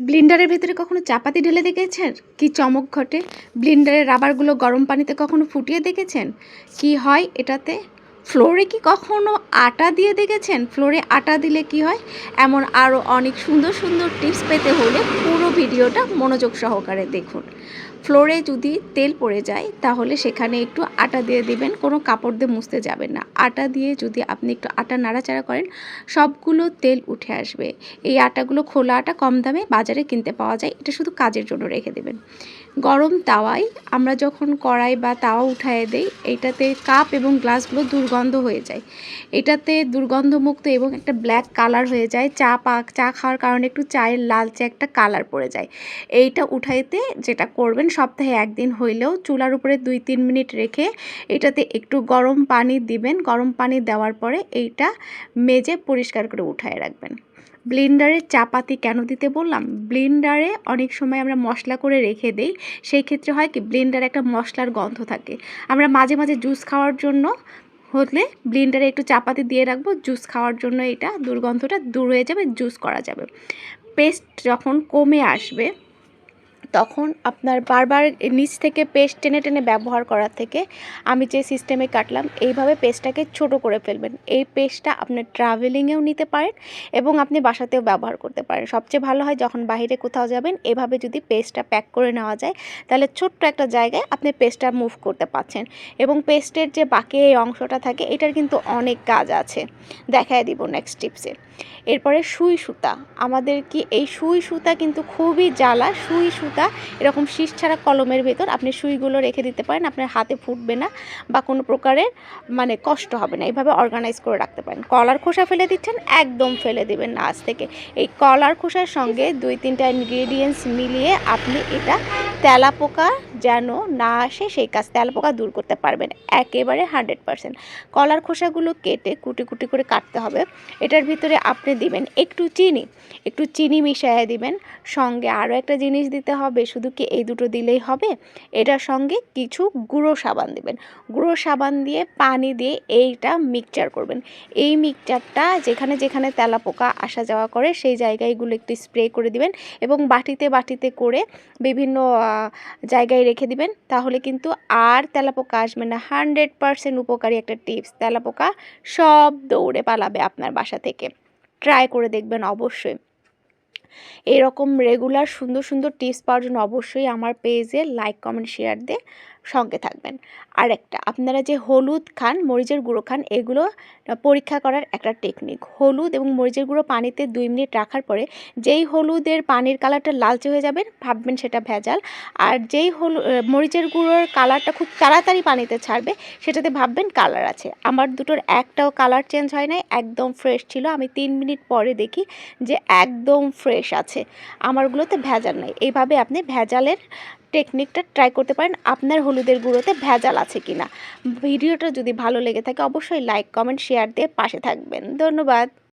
ব্লিন্ডারের ভেতরে কখনো চাপাতি ঢেলে দেখেছেন? কি চমক ঘটে? ব্লিন্ডারের রাবারগুলো গরম পানিতে কখনো ফুটিয়ে দেখেছেন? কি হয় এটাতে? ফ্লোরে কি কখনো আটা দিয়ে দেখেছেন? ফ্লোরে আটা দিলে কি হয়? এমন আরও অনেক সুন্দর সুন্দর টিপস পেতে হলে পুরো ভিডিওটা মনোযোগ সহকারে দেখুন। ফ্লোরে যদি তেল পড়ে যায়, তাহলে সেখানে একটু আটা দিয়ে দিবেন। কোনো কাপড় দিয়ে মুছতে যাবেন না। আটা দিয়ে যদি আপনি একটু আটা নাড়াচাড়া করেন, সবগুলো তেল উঠে আসবে। এই আটাগুলো খোলা আটা কম দামে বাজারে কিনতে পাওয়া যায়। এটা শুধু কাজের জন্য রেখে দেবেন। গরম তাওয়ায় আমরা যখন কড়াই বা তাওয়া উঠায় দেই এইটাতে কাপ এবং গ্লাসগুলো দুর্গন্ধ হয়ে যায়। এটাতে দুর্গন্ধমুক্ত এবং একটা ব্ল্যাক কালার হয়ে যায়। চা পাক, চা খাওয়ার কারণে একটু চায়ের লালচে একটা কালার পড়ে যায়। এইটা উঠাইতে যেটা করবেন সপ্তাহে একদিন হইলেও চুলার উপরে দুই তিন মিনিট রেখে এটাতে একটু গরম পানি দিবেন। গরম পানি দেওয়ার পরে এইটা মেজে পরিষ্কার করে উঠায় রাখবেন। ব্লেন্ডারে চাপাতি কেন দিতে বললাম? ব্লেন্ডারে অনেক সময় আমরা মশলা করে রেখে দেই। সেই ক্ষেত্রে হয় কি, ব্লেন্ডারে একটা মশলার গন্ধ থাকে। আমরা মাঝে মাঝে জুস খাওয়ার জন্য হলে ব্লেন্ডারে একটু চাপাতি দিয়ে রাখব। জুস খাওয়ার জন্য এটা দুর্গন্ধটা দূর হয়ে যাবে, জুস করা যাবে। পেস্ট যখন কমে আসবে তখন আপনার বারবার নিচ থেকে পেস্ট টেনে টেনে ব্যবহার করার থেকে আমি যে সিস্টেমে কাটলাম, এইভাবে পেস্টটাকে ছোট করে ফেলবেন। এই পেস্টটা আপনার ট্রাভেলিংয়েও নিতে পারেন এবং আপনি বাসাতেও ব্যবহার করতে পারেন। সবচেয়ে ভালো হয় যখন বাইরে কোথাও যাবেন, এভাবে যদি পেস্টটা প্যাক করে নেওয়া যায়, তাহলে ছোট্ট একটা জায়গায় আপনি পেস্টটা মুভ করতে পারছেন এবং পেস্টের যে বাকি এই অংশটা থাকে, এটার কিন্তু অনেক কাজ আছে। দেখায় দিব নেক্সট টিপসে এরপরে সুই সুতা। আমাদের কি এই সুই সুতা কিন্তু খুবই জ্বালা, সুই সুতা এরকম শীষ ছাড়া কলমের ভেতর আপনি সুইগুলো রেখে দিতে পারেন, আপনার হাতে ফুটবে না বা কোনো প্রকারের মানে কষ্ট হবে না। এইভাবে অর্গানাইজ করে রাখতে পারেন। কলার খোসা ফেলে দিচ্ছেন, একদম ফেলে দেবেন না আজ থেকে। এই কলার খোসার সঙ্গে দুই তিনটা ইনগ্রিডিয়েন্টস মিলিয়ে আপনি এটা তেলাপোকা যেন না আসে, সেই কাজ তেলাপোকা দূর করতে পারবেন একেবারে হান্ড্রেড পারসেন্ট কলার খোসাগুলো কেটে কুটি কুটি করে কাটতে হবে। এটার ভিতরে আপনি দিবেন একটু চিনি একটু চিনি মিশিয়ে দিবেন। সঙ্গে আরও একটা জিনিস দিতে হবে। শুধু কি এই দুটো দিলেই হবে? এটার সঙ্গে কিছু গুঁড়ো সাবান দিবেন। গুঁড়ো সাবান দিয়ে, পানি দিয়ে এইটা মিক্সচার করবেন। এই মিক্সচারটা যেখানে যেখানে তেলা পোকা আসা যাওয়া করে, সেই জায়গায়গুলো একটু স্প্রে করে দিবেন এবং বাটিতে বাটিতে করে বিভিন্ন জায়গায় রেখে দিবেন। তাহলে কিন্তু আর তেলাপোকা আসবে না। হান্ড্রেড পারসেন্ট উপকারী একটা টিপস তেলাপোকা সব দৌড়ে পালাবে আপনার বাসা থেকে। ট্রাই করে দেখবেন অবশ্যই। এরকম রেগুলার সুন্দর সুন্দর টিপস পাওয়ার জন্য অবশ্যই আমার পেজে লাইক কমেন্ট শেয়ার দিয়ে সঙ্গে থাকবেন। আর একটা আপনারা যে হলুদ খান, মরিচের গুঁড়ো খান, এগুলো পরীক্ষা করার একটা টেকনিক হলুদ এবং মরিচের গুঁড়ো পানিতে দুই মিনিট রাখার পরে যেই হলুদের পানির কালারটা লালচে হয়ে যাবে, ভাববেন সেটা ভেজাল। আর যেই হলু মরিচের গুঁড়োর কালারটা খুব তাড়াতাড়ি পানিতে ছাড়বে, সেটাতে ভাববেন কালার আছে। আমার দুটোর একটাও কালার চেঞ্জ হয় নাই, একদম ফ্রেশ ছিল। আমি তিন মিনিট পরে দেখি যে একদম ফ্রেশ আছে। আমারগুলোতে ভেজাল নেই। এইভাবে আপনি ভেজালের টেকনিকটা ট্রাই করতে পারেন। আপনার হলুদের গুঁড়োতে ভেজাল আছে কিনা। ভিডিওটা যদি ভালো লেগে থাকে, অবশ্যই লাইক কমেন্ট শেয়ার দিয়ে পাশে থাকবেন। ধন্যবাদ।